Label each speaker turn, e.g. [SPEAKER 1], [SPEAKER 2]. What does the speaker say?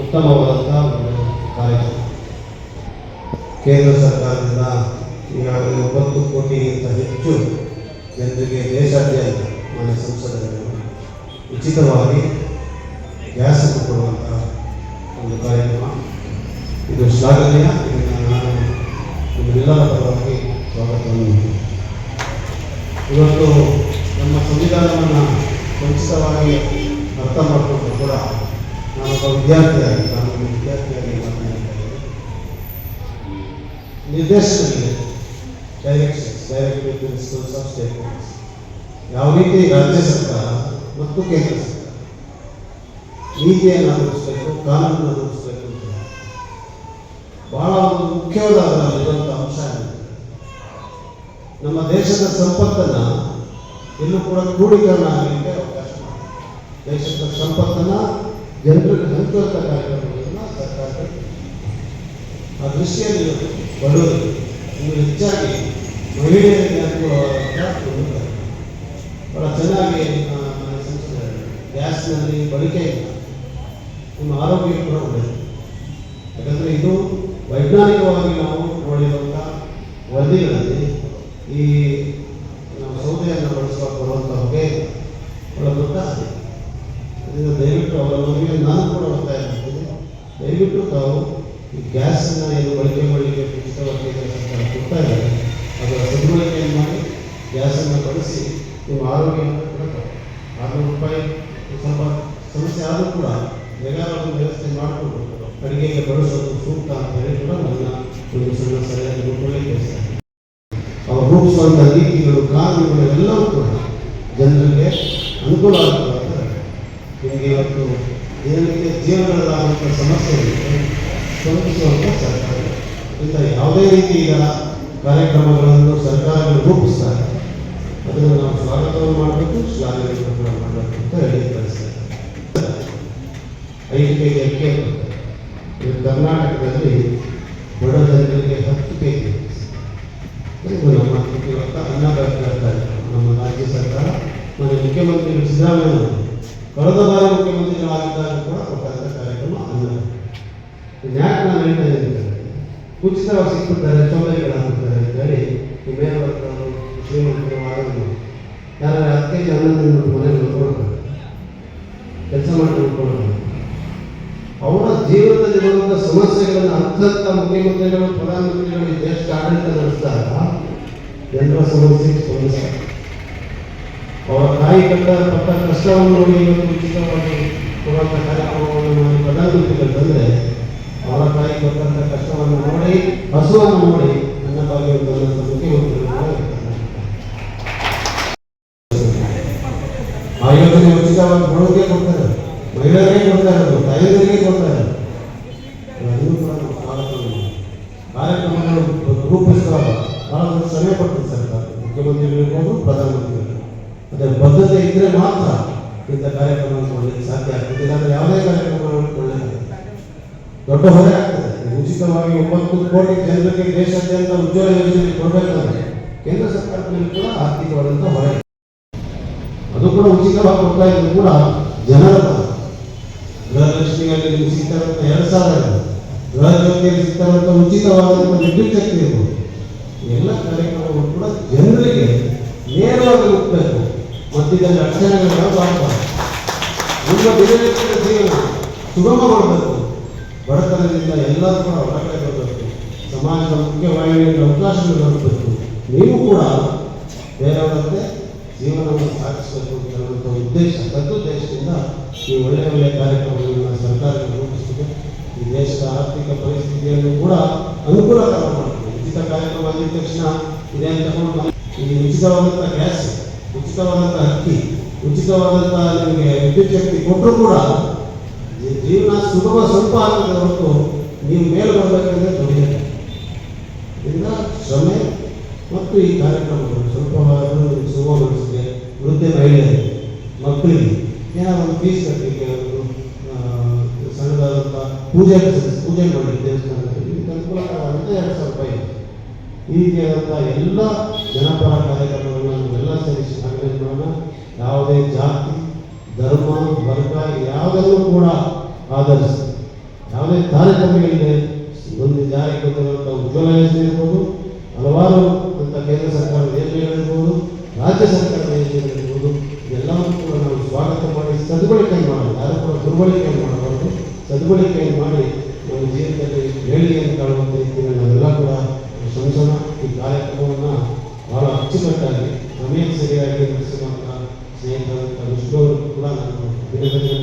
[SPEAKER 1] ಉತ್ತಮವಾದಂಥ ಒಂದು ಕಾರ್ಯಕ್ರಮ ಕೇಂದ್ರ ಸರ್ಕಾರದಿಂದ ಈಗಾಗಲೇ ಒಂಬತ್ತು ಕೋಟಿಗಿಂತ ಹೆಚ್ಚು ಜನರಿಗೆ ದೇಶಾದ್ಯಂತ ಮನೆ ಸಂಸದರನ್ನು ಉಚಿತವಾಗಿ ಗ್ಯಾಸ್ ಕೊಡುವಂಥ ಒಂದು ಕಾರ್ಯಕ್ರಮ ಇದು ಶ್ಲಾಘನೀಯ ಇದನ್ನು ನಾನು ನಿಮ್ಮೆಲ್ಲರ ಪರವಾಗಿ ಸ್ವಾಗತವನ್ನು. ಇವತ್ತು ನಮ್ಮ ಸಂವಿಧಾನವನ್ನು ಮುಂಚಿತವಾಗಿ ಅರ್ಥ ಮಾಡಿಕೊಂಡು ಕೂಡ ನಾನೊಬ್ಬ ವಿದ್ಯಾರ್ಥಿಯಾಗಿ ನಾನು ವಿದ್ಯಾರ್ಥಿಯಾಗಿ ಮಾತನಾಡ್ತಾ ನಿರ್ದೇಶನವಿದೆ ಡೈರೆಕ್ಷನ್ಸ್ ಆಫ್ ಸ್ಟೇಟ್ ಯಾವ ರೀತಿ ರಾಜ್ಯ ಸರ್ಕಾರ ಮತ್ತು ಕೇಂದ್ರ ಸರ್ಕಾರ ನೀತಿಯನ್ನು ಕಾನೂನು ಕಾನೂನನ್ನು ಅನುಸರಿಸಬೇಕು ಅಂತ ಬಹಳ ಒಂದು ಮುಖ್ಯವಾದ ಅಂಶ ನಮ್ಮ ದೇಶದ ಸಂಪತ್ತನ್ನು ಎಲ್ಲೂ ಕೂಡ ಕ್ರೋಢೀಕರಣ ಆಗಲಿಕ್ಕೆ ಅವಕಾಶ. ದೇಶದ ಸಂಪತ್ತನ್ನು ಜನರಿಗೆ ಹಂಚುವಂಥ ಕಾರ್ಯಕ್ರಮಗಳನ್ನು ಸರ್ಕಾರ ಆ ದೃಷ್ಟಿಯಲ್ಲಿ ಬಡವರು ಇನ್ನು ಹೆಚ್ಚಾಗಿ ಮಹಿಳೆಯರಿಗೆ ಒಂದು ಬಹಳ ಚೆನ್ನಾಗಿ ಗ್ಯಾಸ್ನಲ್ಲಿ ಬಳಕೆ ಇಲ್ಲ. ನಿಮ್ಮ ಆರೋಗ್ಯ ಕೂಡ ಒಳ್ಳೆಯದು ಯಾಕಂದರೆ ಇದು ವೈಜ್ಞಾನಿಕವಾಗಿ ನಾವು ನೋಡಿರುವಂಥ ವರದಿಗಳಲ್ಲಿ ಈ ನಾವು ಸೌದೆಯನ್ನು ಬಳಸುವ ಬರುವಂಥ ಹೊಗೆ ಒಳಗೊಂಡ ಅದರಿಂದ ದಯವಿಟ್ಟು ಅವರ ನಾನು ಕೂಡ ಹೋಗ್ತಾ ಇರ್ತೀನಿ ದಯವಿಟ್ಟು ತಾವು ಈ ಗ್ಯಾಸನ್ನು ಏನು ಬಳಕೆ ಮಾಡಲಿಕ್ಕೆ ಉಚಿತವಾಗಿ ಸರ್ಕಾರ ಕೊಡ್ತಾ ಇದ್ದಾರೆ ಅದರ ಸದ್ಬಳಕೆಯನ್ನು ಮಾಡಿ ಗ್ಯಾಸನ್ನು ಬಳಸಿ ನಿಮ್ಮ ಆರೋಗ್ಯವನ್ನು ಕೂಡ. ಆರುನೂರು ರೂಪಾಯಿ ಸ್ವಲ್ಪ ಸಮಸ್ಯೆ ಆದರೂ ಕೂಡ ಹೇಗಾರ ವ್ಯವಸ್ಥೆ ಮಾಡಿಕೊಂಡು ಅಡುಗೆಗೆ ಬಳಸೋದು ಸೂಕ್ತ ಅಂತ ಹೇಳಿ ಕೂಡ ನನ್ನ ಒಂದು ಸಣ್ಣ ನೋಡ್ಕೊಳ್ಳಿಕ್ಕೆ ಬಯಸ್ತಾರೆ ಅವರು ರೂಪಿಸುವಂಥ ನೀತಿಗಳು ಕಾನೂನುಗಳು ಎಲ್ಲವೂ ಕೂಡ ಜನರಿಗೆ ಅನುಕೂಲ ಆಗ್ತದೆ ನಿಮಗೆ ಇವತ್ತು ದಿನನಿತ್ಯ ಜೀವನಗಳಾಗುವಂಥ ಸಮಸ್ಯೆಗಳಿಗೆ ಸ್ಪಂದಿಸುವಂಥ ಸರ್ಕಾರ. ಇಂಥ ಯಾವುದೇ ರೀತಿಯ ಕಾರ್ಯಕ್ರಮಗಳನ್ನು ಸರ್ಕಾರಗಳು ರೂಪಿಸ್ತಾರೆ. ಅದನ್ನು ನಾವು ಸ್ವಾಗತವನ್ನು ಮಾಡಬೇಕು, ಶ್ಲಾಘನೆಯನ್ನು ಕೂಡ ಮಾಡಬೇಕು ಅಂತ ಹೇಳಿ ಕಳಿಸ್ತಾರೆ ಐದು ಕೆ ಜಿ ಕರ್ನಾಟಕದಲ್ಲಿ ಬಡ ಜನರಿಗೆ ಹತ್ತು ಕೆ ಜಿ ಇದು ನಮ್ಮ ಇವತ್ತು ನಮ್ಮ ರಾಜ್ಯ ಸರ್ಕಾರ ನಮ್ಮ ಮುಖ್ಯಮಂತ್ರಿಗಳು ಸಿದ್ದರಾಮಯ್ಯ ಕಳೆದ ಬಾರಿ ಮುಖ್ಯಮಂತ್ರಿಗಳಾಗಿದ್ದಾಗ ಕೂಡ ಕೊಟ್ಟಂಥ ಕಾರ್ಯಕ್ರಮ ಅನ್ನಭಾಗ್ಯ ಯಾಕೆ ನಾನು ಹೇಳ್ತಾ ಇದ್ದೀನಿ ಉಚಿತವಾಗಿ ಸಿಕ್ಕಿದ್ದಾರೆ ಸೌಲಭ್ಯಗಳಾಗುತ್ತಾರೆ ಅಂತ ಹೇಳಿ ಈ ಮೇಲ್ವರ್ಗದವರು ಶ್ರೀಮಂತರು ಆರೋಗ್ಯ ಯಾರು ಹತ್ತು ಕೆ ಜಿ ತಿಂದ್ಬಿಟ್ಟು ಮನೆಯಲ್ಲಿ ನೋಡ್ಕೊಳ್ತಾರೆ ಕೆಲಸ ಮಾಡಿ ನೋಡ್ಕೊಳ್ತಾರೆ ಅವರ ಜೀವನದಲ್ಲಿ ಬರುವಂತಹ ಸಮಸ್ಯೆಗಳನ್ನು ಅರ್ಥಂತ ಮುಖ್ಯಮಂತ್ರಿಗಳು, ಪ್ರಧಾನಮಂತ್ರಿಗಳು, ಈ ದೇಶದ ಆಡಳಿತ ನಡೆಸಿದಾಗ, ಜನರ ಸಮಸ್ಯೆಗೆ ಸ್ಪಂದಿಸ್ತಾರೆ ತಾಯಿ ಕಷ್ಟವನ್ನು ನೋಡಿ ಇವತ್ತು ಉಚಿತವಾಗಿ ಕೊಡುವಂಥ ಕಾರ್ಯಕ್ರಮವನ್ನು ಮಾಡಿ ಪ್ರಧಾನಮಂತ್ರಿಗಳು ಅವರ ತಾಯಿ ಪಟ್ಟಂಥ ಕಷ್ಟವನ್ನು ನೋಡಿ ಹಸುವನ್ನು ನೋಡಿ ನನ್ನ ಬಂದಂಥ ಮುಖ್ಯಮಂತ್ರಿಗಳು ಉಚಿತವಾಗಿ ಬಡವರಿಗೆ ಕೊಡ್ತಾರೆ ಮಹಿಳೆಯರಿಗೆ ಕೊಡ್ತಾರೆ ತಾಯಂದಿರಿಗೆ ಕೊಡ್ತಾರೆ ಅದನ್ನು ಕೂಡ. ಕಾರ್ಯಕ್ರಮಗಳು ರೂಪಿಸುವಾಗ ಬಹಳ ಸಮಯ ಶ್ರಮೆ ಸರ್ಕಾರ ಮುಖ್ಯಮಂತ್ರಿಗಳು ಇರ್ಬೋದು ಪ್ರಧಾನಮಂತ್ರಿಗಳು ಅದೇ ಬದ್ಧತೆ ಇದ್ದರೆ ಮಾತ್ರ ಇಂಥ ಕಾರ್ಯಕ್ರಮವನ್ನು ಮಾಡಲಿಕ್ಕೆ ಸಾಧ್ಯ ಆಗ್ತದೆ. ಇಲ್ಲಾಂದ್ರೆ ಯಾವುದೇ ಕಾರ್ಯಕ್ರಮಗಳನ್ನು ಕೊಳ್ಳಲಿಕ್ಕೆ ದೊಡ್ಡ ಹೊರೆ ಆಗ್ತದೆ. ಉಚಿತವಾಗಿ ಒಂಬತ್ತು ಕೋಟಿ ಜನರಿಗೆ ದೇಶಾದ್ಯಂತ ಉಜ್ವಲ ಯೋಜನೆ ಕೊಡಬೇಕಾದ್ರೆ ಕೇಂದ್ರ ಸರ್ಕಾರದಲ್ಲಿ ಕೂಡ ಆರ್ಥಿಕವಾದಂಥ ಹೊರೆ ಅದು ಕೂಡ ಉಚಿತವಾಗಿ ಕೊಡ್ತಾ ಇದ್ರು ಕೂಡ ಜನರ. ಗೃಹಲಕ್ಷ್ಮಿಯಲ್ಲಿ ನಿಮ್ಗೆ ಎರಡು ಸಾವಿರ ಗೃಹಲಕ್ಷ್ಮಿಯಲ್ಲಿ ಗೃಹ ಜ್ಯೋತಿಯಲ್ಲಿ ಸಿಗ್ತಾ ಇರುವಂಥ ಉಚಿತವಾದಂಥ ವಿದ್ಯುತ್ ಶಕ್ತಿ ಇರ್ಬೋದು. ಎಲ್ಲ ಕಾರ್ಯಕ್ರಮಗಳು ಕೂಡ ಜನರಿಗೆ ನೇರವಾಗಿ ಮುಟ್ಟಬೇಕು ಅಡಚಣೆಗಳು ಯಾವುದು ಆಗಬಾರ್ದು ನಿಮ್ಮ ದಿನನಿತ್ಯದ ಜೀವನ ಸುಗಮ ಮಾಡಬೇಕು ಬಡತನದಿಂದ ಎಲ್ಲರೂ ಕೂಡ ಹೊರಗಡೆ ಬರಬೇಕು. ಸಮಾಜದ ಮುಖ್ಯವಾಹಿನಿಯಲ್ಲಿ ಅವಕಾಶಗಳು ಬರಬೇಕು ನೀವು ಕೂಡ ಬೇರೆಯವರಂತೆ ಜೀವನವನ್ನು ಸಾಗಿಸಬೇಕು ಅಂತ ಉದ್ದೇಶ. ತದ್ದುದ್ದೇಶದಿಂದ ಈ ಒಳ್ಳೆಯ ಒಳ್ಳೆಯ ಕಾರ್ಯಕ್ರಮಗಳನ್ನು ಸರ್ಕಾರ ರೂಪಿಸಿದೆ ಈ ದೇಶದ ಆರ್ಥಿಕ ಪರಿಸ್ಥಿತಿಯನ್ನು ಕೂಡ ಅನುಕೂಲಕರ ಮಾಡಿದೆ ಉಚಿತ ಕಾರ್ಯಕ್ರಮ ಅಂದಿದ ತಕ್ಷಣ ಇದೇ ತಗೊಂಡು ಈ ಉಚಿತವಾದಂಥ ಗ್ಯಾಸ್ ಉಚಿತವಾದಂಥ ಅಕ್ಕಿ ಉಚಿತವಾದಂಥ ನಿಮಗೆ ವಿದ್ಯುತ್ ಶಕ್ತಿ ಕೊಟ್ಟರು ಕೂಡ ಜೀವನ ಸುಗಮ ಸ್ವಲ್ಪ ಆಗ್ತದೆ ಹೊರತು ನೀವು ಮೇಲೆ ಬರಬೇಕಂದ್ರೆ ದುಡಿಯಬೇಕು ಇದರಿಂದ ಶ್ರಮೆ ಮತ್ತು ಈ ಕಾರ್ಯಕ್ರಮಗಳು ಸ್ವಲ್ಪ ಸುಗಮಗೊಳಿಸಿದೆ ವೃದ್ಧ ಮಹಿಳೆಯರು ಮಕ್ಕಳಿಗೆ ಏನಾದ್ರು ಫೀಸ್ ಕಟ್ಟಲಿಕ್ಕೆ ಆ, ಸಣ್ಣದಾದಂಥ ಪೂಜೆ ಪೂಜೆ ಮಾಡಲಿಕ್ಕೆ ದೇವಸ್ಥಾನದಲ್ಲಿ ಇದಕ್ಕೆ ಅನುಕೂಲಕರವಾದಂಥ ಎರಡು ಸಾವಿರ ರೂಪಾಯಿ ಈ ರೀತಿಯಾದಂಥ ಎಲ್ಲ ಜನಪರ ಕಾರ್ಯಕ್ರಮಗಳನ್ನು ನಾವೆಲ್ಲ ಸೇರಿ ಶ್ಲಾಘನೆ ಮಾಡೋಣ ಯಾವುದೇ ಜಾತಿ, ಧರ್ಮ, ವರ್ಗ ಯಾವುದನ್ನು ಕೂಡ ಆಧರಿಸಿ, ಯಾವುದೇ ಕಾರ್ಯಕ್ರಮಗಳಿದೆ ಒಂದು ಜಾರಿಗೆ ಬಂದಿರುವಂಥ ಉಜ್ವಲ ಯೋಜನೆ ಇರ್ಬೋದು ಹಲವಾರು ಅಂತ ಕೇಂದ್ರ ಸರ್ಕಾರದ ಯೋಜನೆಗಳಿರ್ಬೋದು ರಾಜ್ಯ ಸರ್ಕಾರದ ಯೋಜನೆಗಳಿರ್ಬೋದು ಇದೆಲ್ಲವನ್ನು ಕೂಡ ನಾವು ಸ್ವಾಗತ ಮಾಡಿ ಸದ್ಬಳಕೆ ಮಾಡಿ ಯಾರು ಕೂಡ ದುರ್ಬಳಕೆ ಮಾಡಬಾರ್ದು, ಸದ್ಬಳಕೆ ಮಾಡಿ ನಮ್ಮ ಜೀವನದಲ್ಲಿ ಏಳಿಗೆಯನ್ನು ಕಾಣುವಂಥ ರೀತಿಯಲ್ಲಿ ನಾವೆಲ್ಲ ಕೂಡ ಶ್ರಮಿಸೋಣ ಈ ಕಾರ್ಯಕ್ರಮವನ್ನು ಬಹಳ ಅಚ್ಚುಕಟ್ಟಾಗಿ ಸಮಯ